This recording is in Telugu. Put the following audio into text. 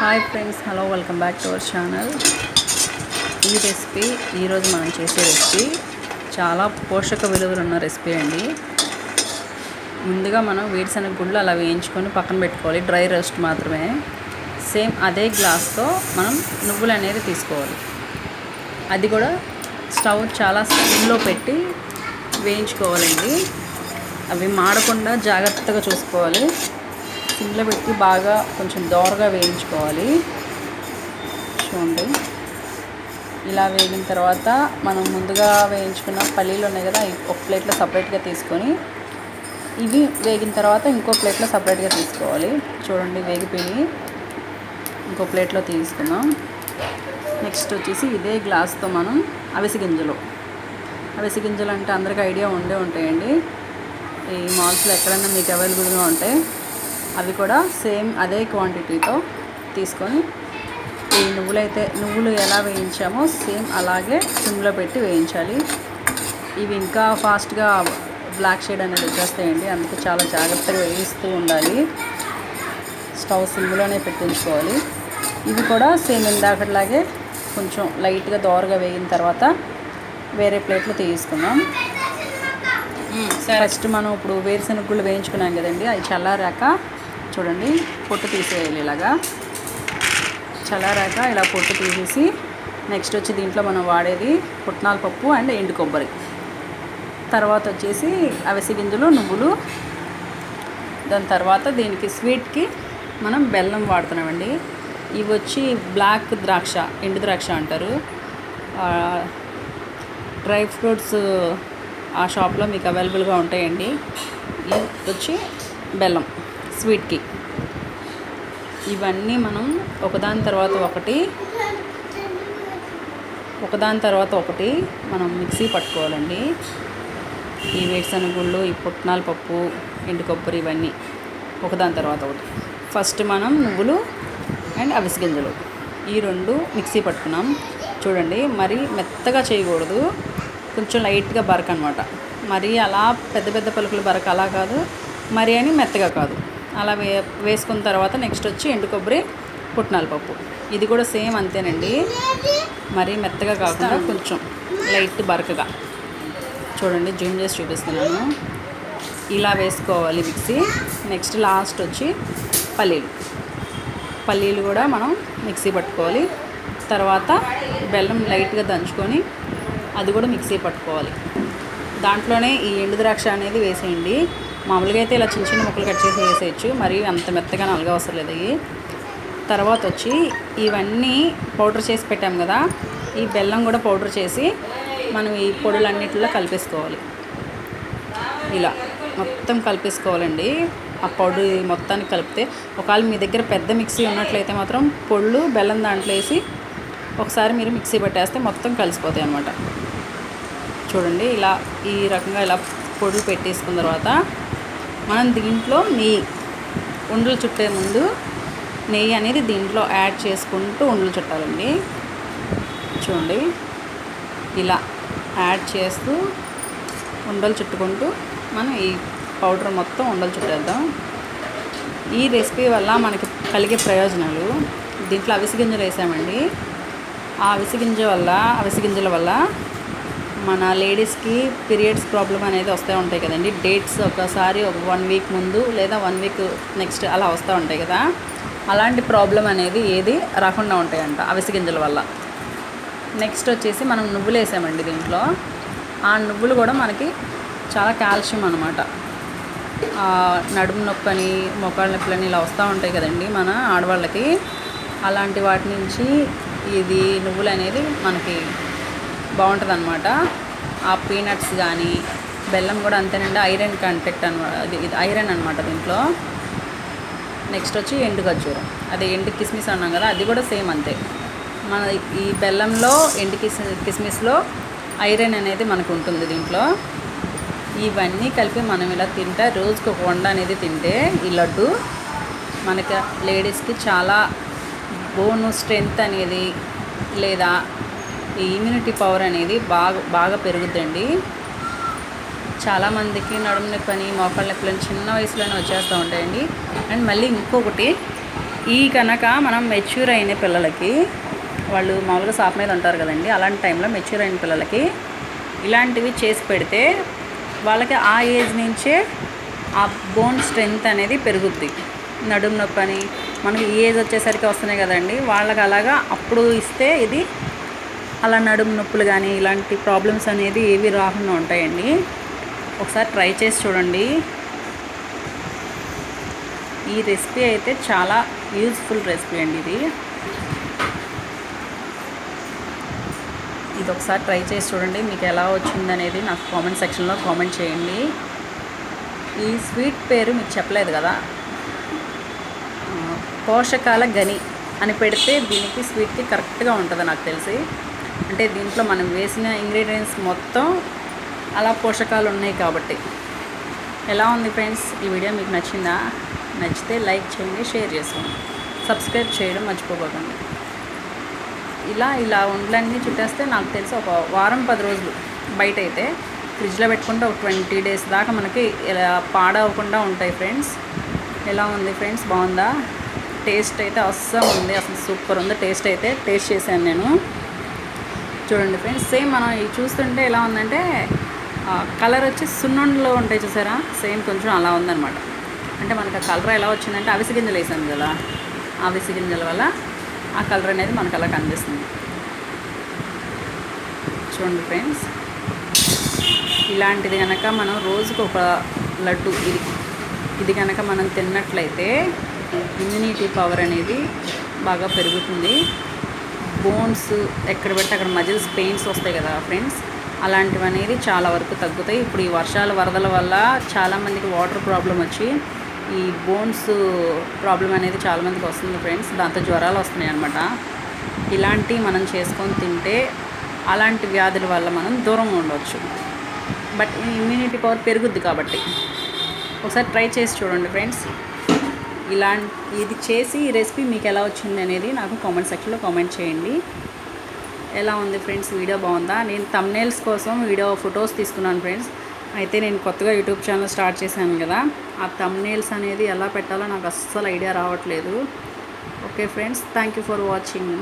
Hi friends hello welcome back to our channel. ఈ రెసిపీ ఈరోజు మనం చేసే రెసిపీ చాలా పోషక విలువలు ఉన్న రెసిపీ అండి. ముందుగా మనం వేరుశనగ గుళ్ళు అలా వేయించుకొని పక్కన పెట్టుకోవాలి డ్రై రోస్ట్ మాత్రమే. సేమ్ అదే గ్లాస్తో మనం నువ్వులు అనేది తీసుకోవాలి. అది కూడా స్టవ్ చాలా స్లో పెట్టి వేయించుకోవాలండి. అవి మాడకుండా జాగ్రత్తగా చూసుకోవాలి. సిమ్లో పెట్టి బాగా కొంచెం దోరగా వేయించుకోవాలి. చూడండి. ఇలా వేగిన తర్వాత మనం ముందుగా వేయించుకున్న పల్లీలు ఉన్నాయి కదా ఒక ప్లేట్లో సపరేట్గా తీసుకొని ఇవి వేగిన తర్వాత ఇంకో ప్లేట్లో సపరేట్గా తీసుకోవాలి. చూడండి వేగిపోయి ఇంకో ప్లేట్లో తీసుకుందాం. నెక్స్ట్ వచ్చేసి ఇదే గ్లాస్తో మనం అవిసి గింజలు. అవిసి గింజలు అంటే అందరికీ ఐడియా ఉండే ఉంటాయండి. ఈ మాల్స్లో ఎక్కడైనా మీకు అవైలబుల్గా ఉంటాయి అవి కూడా సేమ్ అదే క్వాంటిటీతో తీసుకొని ఈ నువ్వులైతే నువ్వులు ఎలా వేయించామో సేమ్ అలాగే సిమ్లో పెట్టి వేయించాలి. ఇవి ఇంకా ఫాస్ట్గా బ్లాక్ షేడ్ అనేది వచ్చేస్తాయండి. అందుకే చాలా జాగ్రత్తగా వేయిస్తూ ఉండాలి. స్టవ్ సిమ్లోనే పెట్టించుకోవాలి. ఇవి కూడా సేమ్ ఇందాకట్లాగే కొంచెం లైట్గా దోరగా వేగిన తర్వాత వేరే ప్లేట్లో తీసుకుందాం ఫస్ట్ మనం ఇప్పుడు వేరుశనగ గుళ్ళు వేయించుకున్నాం కదండి. అవి చల్లారాక చూడండి పొట్టు తీసేయాలి ఇలాగా. చల్లారాక ఇలా పొట్టు తీసేసి నెక్స్ట్ వచ్చి దీంట్లో మనం వాడేది పుట్నాల పప్పు అండ్ ఎండు కొబ్బరి. తర్వాత వచ్చేసి అవిసి గింజలు నువ్వులు. దాని తర్వాత దీనికి స్వీట్కి మనం బెల్లం వాడుతున్నామండి. ఇవి వచ్చి బ్లాక్ ద్రాక్ష ఎండు ద్రాక్ష అంటారు. డ్రై ఫ్రూట్స్ ఆ షాప్లో మీకు అవైలబుల్గా ఉంటాయండి. ఇది వచ్చి బెల్లం. స్వీట్కి. ఇవన్నీ మనం ఒకదాని తర్వాత ఒకటి ఒకదాని తర్వాత ఒకటి మనం మిక్సీ పట్టుకోవాలండి. ఈ వేరుశనగుళ్ళు ఈ పుట్నాల పప్పు ఎండు కొబ్బరి ఇవన్నీ ఒకదాని తర్వాత ఒకటి. ఫస్ట్ మనం నువ్వులు అండ్ అవిసి గింజలు. ఈ రెండు మిక్సీ పట్టుకున్నాం. చూడండి మరి మెత్తగా చేయకూడదు. కొంచెం లైట్గా బరక అనమాట మరి అలా పెద్ద పెద్ద పలుకులు బరక అలా కాదు. మరి అని మెత్తగా కాదు. అలా వే వేసుకున్న తర్వాత నెక్స్ట్ వచ్చి ఎండు కొబ్బరి పుట్నాల పప్పు. ఇది కూడా సేమ్ అంతేనండి. మరీ మెత్తగా కాకుండా కొంచెం లైట్ బరకగా. చూడండి జూమ్ చేసి చూపిస్తున్నాను. ఇలా వేసుకోవాలి మిక్సీ. నెక్స్ట్ లాస్ట్ వచ్చి పల్లీలు. పల్లీలు కూడా మనం మిక్సీ పట్టుకోవాలి. తర్వాత బెల్లం లైట్గా దంచుకొని అది కూడా మిక్సీ పట్టుకోవాలి. దాంట్లోనే ఈ ఎండు ద్రాక్ష అనేది వేసేయండి. మామూలుగా అయితే ఇలా చిన్న చిన్న ముక్కలు కట్ చేసి వేసేయచ్చు. మరి అంత మెత్తగా నలగా అవసరం లేదు ఇవి. తర్వాత వచ్చి ఇవన్నీ పౌడర్ చేసి పెట్టాం కదా ఈ బెల్లం కూడా పౌడర్ చేసి మనం ఈ పొడులన్నిటిలో కలిపేసుకోవాలి. ఇలా మొత్తం కలిపేసుకోవాలండి. ఆ పొడి మొత్తానికి కలిపితే ఒకవేళ మీ దగ్గర పెద్ద మిక్సీ ఉన్నట్లయితే మాత్రం పొళ్ళు బెల్లం దాంట్లో వేసి ఒకసారి మీరు మిక్సీ పట్టేస్తే మొత్తం కలిసిపోతాయి అన్నమాట. చూడండి ఇలా ఈ రకంగా ఇలా పొడులు పెట్టేసుకున్న తర్వాత మనం దీంట్లో నెయ్యి ఉండలు చుట్టే ముందు నెయ్యి అనేది దీంట్లో యాడ్ చేసుకుంటూ ఉండలు చుట్టాలండి. చూడండి. ఇలా యాడ్ చేస్తూ ఉండలు చుట్టుకుంటూ మనం ఈ పౌడర్ మొత్తం ఉండలు చుట్టేద్దాం. ఈ రెసిపీ వల్ల మనకి కలిగే ప్రయోజనాలు దీంట్లో అవిసి గింజలు వేసామండి. ఆ అవిసి గింజ వల్ల అవిసి గింజల వల్ల మన లేడీస్కి పీరియడ్స్ ప్రాబ్లం అనేది వస్తూ ఉంటాయి కదండి. డేట్స్ ఒకసారి ఒక వన్ వీక్ ముందు లేదా వన్ వీక్ నెక్స్ట్ అలా వస్తూ ఉంటాయి కదా. అలాంటి ప్రాబ్లం అనేది ఏది రాకుండా ఉంటాయంట అవిసి గింజల వల్ల. నెక్స్ట్ వచ్చేసి మనం నువ్వులు వేసామండి దీంట్లో. ఆ నువ్వులు కూడా మనకి చాలా కాల్షియం అనమాట నడుము నొప్పని మొక్కల నొప్పులని ఇలా వస్తూ ఉంటాయి కదండి మన ఆడవాళ్ళకి. అలాంటి వాటి నుంచి ఇది నువ్వులు అనేది మనకి బాగుంటుంది అనమాట ఆ పీనట్స్ కానీ బెల్లం కూడా అంతేనండి ఐరన్ కంటెక్ట్ అనమాట అది ఇది ఐరన్ అనమాట దీంట్లో. నెక్స్ట్ వచ్చి ఎండు ఖర్జూరం. అదే ఎండు కిస్మిస్ అన్నాం కదా అది కూడా సేమ్ అంతే. మన ఈ బెల్లంలో ఎండు కిస్ కిస్మిస్లో ఐరన్ అనేది మనకు ఉంటుంది దీంట్లో. ఇవన్నీ కలిపి మనం ఇలా తింటే రోజుకు ఒక వండ అనేది తింటే ఈ లడ్డు మనకి లేడీస్కి చాలా బోను స్ట్రెంగ్త్ అనేది లేదా ఈ ఇమ్యూనిటీ పవర్ అనేది బాగా బాగా పెరుగుద్దండి. చాలామందికి నడుము నొప్పి అని మోకాళ్ళ నొప్పులని చిన్న వయసులోనే వచ్చేస్తూ ఉంటాయండి. అండ్ మళ్ళీ ఇంకొకటి ఈ కనుక మనం మెచ్యూర్ అయిన పిల్లలకి వాళ్ళు మామూలుగా సాప్ మీద ఉంటారు కదండి అలాంటి టైంలో మెచ్యూర్ అయిన పిల్లలకి ఇలాంటివి చేసి పెడితే వాళ్ళకి ఆ ఏజ్ నుంచే ఆ బోన్ స్ట్రెంగ్త్ అనేది పెరుగుద్ది. నడుము నొప్పి అని మనకి ఈ ఏజ్ వచ్చేసరికి వస్తున్నాయి కదండి వాళ్ళకి అలాగా అప్పుడు ఇస్తే ఇది అలా నడుము నొప్పులు కానీ ఇలాంటి ప్రాబ్లమ్స్ అనేది ఏవి రాకుండా ఉంటాయండి. ఒకసారి ట్రై చేసి చూడండి. ఈ రెసిపీ అయితే చాలా యూజ్ఫుల్ రెసిపీ అండి ఇది. ఇది ఒకసారి ట్రై చేసి చూడండి. మీకు ఎలా వచ్చిందనేది నాకు కామెంట్ సెక్షన్లో కామెంట్ చేయండి. ఈ స్వీట్ పేరు మీకు చెప్పలేదు కదా? పోషకాల గని అని పెడితే దీనికి స్వీట్కి కరెక్ట్గా ఉంటుంది నాకు తెలిసి. అంటే దీంట్లో మనం వేసిన ఇంగ్రీడియంట్స్ మొత్తం అలా పోషకాలు ఉన్నాయి కాబట్టి. ఎలా ఉంది ఫ్రెండ్స్ ఈ వీడియో మీకు నచ్చిందా? నచ్చితే లైక్ చేయండి షేర్ చేసుకోండి. సబ్స్క్రైబ్ చేయడం మర్చిపోకండి. ఇలా ఇలా ఉండలన్నీ చుట్టేస్తే నాకు తెలిసి ఒక వారం పది రోజులు బయట అయితే ఫ్రిడ్జ్లో పెట్టుకుంటే ఒక ట్వంటీ డేస్ దాకా మనకి ఇలా పాడవకుండా ఉంటాయి ఫ్రెండ్స్ ఎలా ఉంది ఫ్రెండ్స్ బాగుందా? టేస్ట్ అయితే అస్సలు ఉంది. అసలు సూపర్ ఉంది. టేస్ట్ అయితే టేస్ట్ చేశాను నేను. చూడండి ఫ్రెండ్స్ సేమ్ మనం ఇది చూస్తుంటే ఎలా ఉందంటే కలర్ వచ్చి సున్నుండలో ఉంటాయి చూసారా? సేమ్ కొంచెం అలా ఉందన్నమాట. అంటే మనకు ఆ కలర్ ఎలా వచ్చిందంటే అవిసి గింజలు వేసాం కదా. అవిసి గింజల వల్ల ఆ కలర్ అనేది మనకు అలా కనిపిస్తుంది. చూడండి ఫ్రెండ్స్ ఇలాంటిది కనుక మనం రోజుకు ఒక లడ్డు ఇది ఇది కనుక మనం తిన్నట్లయితే ఇమ్యూనిటీ పవర్ అనేది బాగా పెరుగుతుంది. బోన్స్ ఎక్కడ పెడితే అక్కడ మజిల్స్ పెయిన్స్ వస్తాయి కదా ఫ్రెండ్స్? అలాంటివి అనేది చాలా వరకు తగ్గుతాయి. ఇప్పుడు ఈ వర్షాల వరదల వల్ల చాలామందికి వాటర్ ప్రాబ్లం వచ్చి ఈ బోన్స్ ప్రాబ్లం అనేది చాలామందికి వస్తుంది ఫ్రెండ్స్. దాంతో జ్వరాలు వస్తున్నాయి అనమాట ఇలాంటివి మనం చేసుకొని తింటే అలాంటి వ్యాధుల వల్ల మనం దూరంగా ఉండవచ్చు బట్ ఇమ్యూనిటీ పవర్ పెరుగుద్ది కాబట్టి. ఒకసారి ట్రై చేసి చూడండి ఫ్రెండ్స్. ఇలా ఇది చేసి ఈ రెసిపీ మీకు ఎలా వచ్చింది అనేది నాకు కామెంట్ సెక్షన్లో కామెంట్ చేయండి. ఎలా ఉంది ఫ్రెండ్స్ వీడియో బాగుందా? నేను తమ్నేల్స్ కోసం వీడియో ఫొటోస్ తీసుకున్నాను ఫ్రెండ్స్ అయితే నేను కొత్తగా యూట్యూబ్ ఛానల్ స్టార్ట్ చేశాను కదా. ఆ తమ్నేల్స్ అనేది ఎలా పెట్టాలో నాకు అస్సలు ఐడియా రావట్లేదు. Okay friends thank you for watching